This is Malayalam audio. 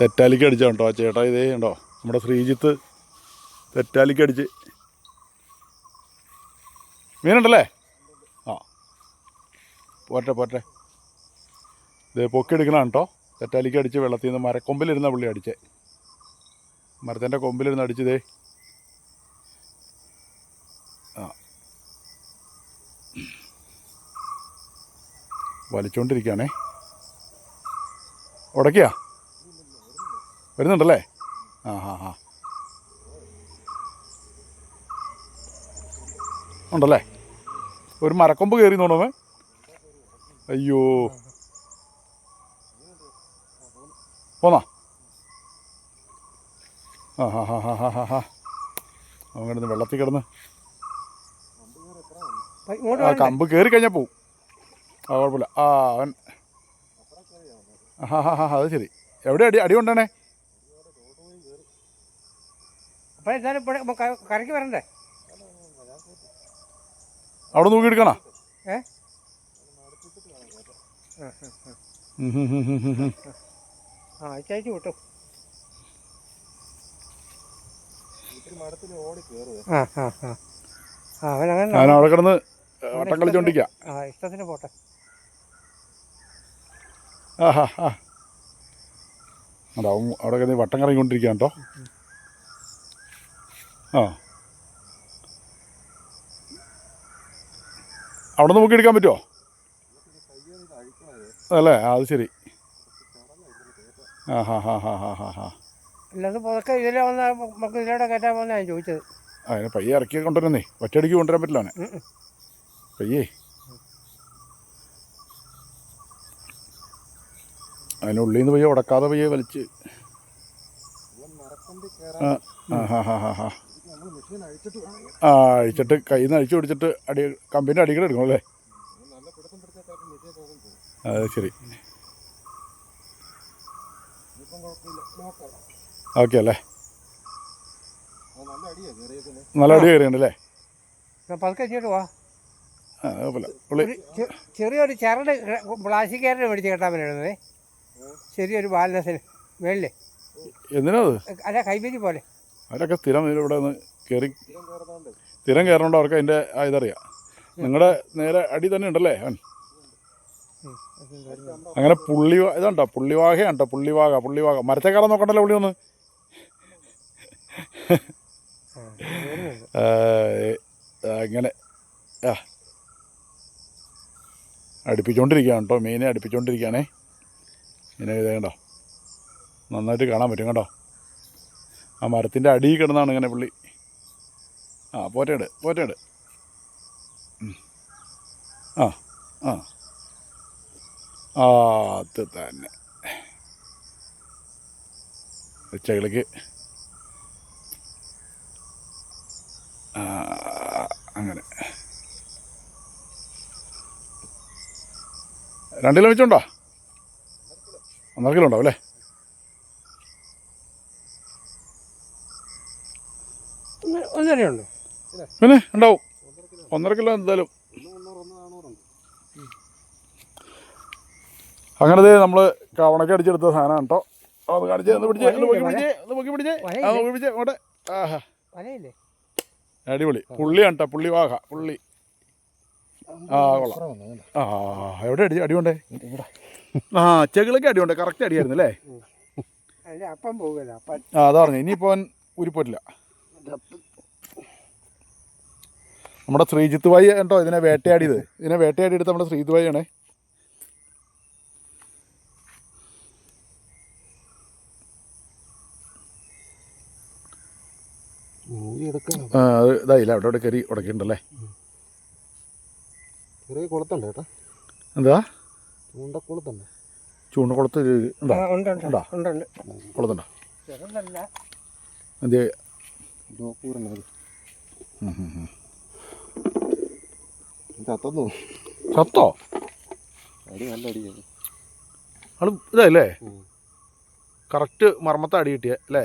തെറ്റാലിക്ക് അടിച്ച കേട്ടോ ആ ചേട്ടാ ഇതേ ഉണ്ടോ നമ്മുടെ ശ്രീജിത്ത് തെറ്റാലിക്ക് അടിച്ച്. മീനുണ്ടല്ലേ? ആ. പോട്ടെ പോട്ടെ ഇത് പൊക്കി എടുക്കണം കേട്ടോ. തെറ്റാലിക്ക് അടിച്ച് വെള്ളത്തിൽ നിന്ന് മരക്കൊമ്പിലിരുന്ന പുള്ളി അടിച്ചേ. മരത്തിന്റെ കൊമ്പിലിരുന്ന് അടിച്ചതേ ആ. വലിച്ചോണ്ടിരിക്കുകയാണേ ഉടക്കിയാ? വരുന്നുണ്ടല്ലേ? ആ ഹാ ഹാ ഉണ്ടല്ലേ? ഒരു മരക്കൊമ്പ് കയറി നോണമേ അയ്യോ. പോന്നാ. ആ ഹാ ഹാ ഹാ ഹാ ഹാ ഹാ അവൻ കിടന്ന് വെള്ളത്തിൽ കിടന്ന്. ആ കമ്പ് കയറി കഴിഞ്ഞാൽ പോവും. ആ കുഴപ്പമില്ല. ആ അവൻ ആ ഹാ ഹാ ഹാ അത് ശരി. എവിടെ അടി അടി കൊണ്ടാണേ അപ്പൊ എന്തായാലും ഇവിടെ കരയ്ക്ക് വരണ്ടേ? അവിടെ നോക്കി എടുക്കണ? ഏ. ആ അയച്ചയച്ചു വിട്ടു. ഞാൻ അവിടെ കിടന്ന് വട്ടം കളിച്ചോണ്ടിരിക്കുക ആ ഇഷ്ടത്തിന് പോട്ടെ. ആ ഹാ ഹാ. അതാവും അവിടെ കിടന്ന് വട്ടം കേട്ടോ. ആ. അവിടെ നോക്കി എടുക്കാൻ പറ്റുമോ? അല്ലേ? അത് ശരി. ആ ഹാ ഹാ ഹാ ഹാ ഹാ ഹാ. അല്ലാതെ പുറക്കെ ഇതിലെ വന്ന നമുക്ക് ഇതിലൂടെ കയറ്റാൻ പോകുന്ന ഞാൻ ചോദിച്ചത്. അതിനെ പയ്യെ ഇറക്കി കൊണ്ടുവരുന്നേ. ഒറ്റയടിക്ക് കൊണ്ടുവരാൻ പറ്റില്ല അവനെ. പയ്യേ. അതിനുള്ളിൽ നിന്ന് പയ്യെ ഉടക്കാതെ പയ്യെ വലിച്ച് ആ അഴിച്ചിട്ട് കയ്യിൽ നിന്ന് അഴിച്ചു പിടിച്ചിട്ട് അടി കമ്പിന്റെ അടികൾ എടുക്കണം അല്ലേ? അത് ശരി. ഓക്കെ അല്ലേ? നല്ല അടി കയറിയുണ്ടല്ലേ ചെറിയൊരു ചരട് പ്ലാസ്റ്റിക് ചരട് മേടിച്ച് കെട്ടാൻ പറ്റുന്നത്. ചെറിയൊരു ബാലൻസിന് മേളിൽ. അല്ല പോലെ. അവരൊക്കെ സ്ഥിരം ഇവിടെ നിന്ന് കയറി സ്ഥിരം കയറണോണ്ട് അവർക്ക് അതിന്റെ ആ ഇതറിയാം. നിങ്ങളുടെ നേരെ അടി തന്നെ ഉണ്ടല്ലേ അവൻ. അങ്ങനെ പുള്ളി ഇതാണ്ടോ പുള്ളിവാഹയാണ്ടോ പുള്ളിവാക പുള്ളിവാക. മരത്തെ കയറാൻ നോക്കണ്ടല്ലോ പുള്ളി ഒന്ന്. വരുന്നുണ്ട്. ആ, ഇങ്ങനെ അടുപ്പിച്ചുകൊണ്ടിരിക്കുകയാണ് കേട്ടോ മീനെ അടുപ്പിച്ചുകൊണ്ടിരിക്കുകയാണേ മീനെ ഇതേണ്ടോ നന്നായിട്ട് കാണാൻ പറ്റും കേട്ടോ. ആ മരത്തിന്റെ അടിയിൽ കിടന്നാണ് ഇങ്ങനെ പുള്ളി. ആ പോറ്റേട് പോറ്റേട് ആ ആ. ആ അത് തന്നെ. ഉച്ചകളിക്ക്. അങ്ങനെ. രണ്ട് കിലോ വെച്ചുണ്ടോ? ഒന്നര കിലോ ഉണ്ടാവും അല്ലേ? ഒന്ന് ഒന്നര ഉണ്ടോ പിന്നെ ഉണ്ടാവും. ഒന്നര കിലോ എന്തായാലും. അങ്ങനെ ദേ നമ്മൾ കവണക്ക് അടിച്ചെടുത്ത സാധനം കേട്ടോ. അത് കാണിച്ചേ ഒന്ന് പിടിച്ചേ ഒന്ന് പൊക്കി പിടിച്ചേ ഒന്ന് പൊക്കി പിടിച്ചേ. ആ പൊക്കി പിടിച്ചേ അങ്ങോട്ട്. ആഹാ. അടിപൊളി. പുള്ളിയാണ് കേട്ടോ പുള്ളി വാഹ പുള്ളി. ആ കൊള്ളാം. ആ എവിടെ അടി അടിയുണ്ടേ ആ ചെകിളൊക്കെ അടിയുണ്ട് കറക്റ്റ് അടിയായിരുന്നു അല്ലേ? അപ്പം പോകില്ല ആ അതാ പറഞ്ഞു ഇനിയിപ്പോൾ ഉരുപ്പോറ്റില്ല. നമ്മുടെ ശ്രീജിത്ത് ഭായി കേട്ടോ ഇതിനെ വേട്ടയാടിയത്. ഇതിനെ വേട്ടയാടി എടുത്ത് നമ്മുടെ ശ്രീജിത്ത് ഭായിയാണേ. ആ അത് ഇതായില്ല? അവിടെ അവിടെ കയറി ഉടക്കിണ്ടല്ലേ ചെറിയ കുളത്തുണ്ട് കേട്ടോ. എന്താ? ചൂണ്ടക്കുളത്തുണ്ട്. ചൂണ്ടക്കുളത്ത് ഉണ്ടോ ഉണ്ട്. കുളത്തുണ്ടോ? ചെറുതല്ല. എന്ത് ഉം, ഉം. ചത്തൊന്നു ചത്തോ? അടി നല്ല അടിയാണ് ആൾ ഇതല്ലേ. കറക്റ്റ് മർമ്മത്തെ അടി കിട്ടിയ അല്ലേ.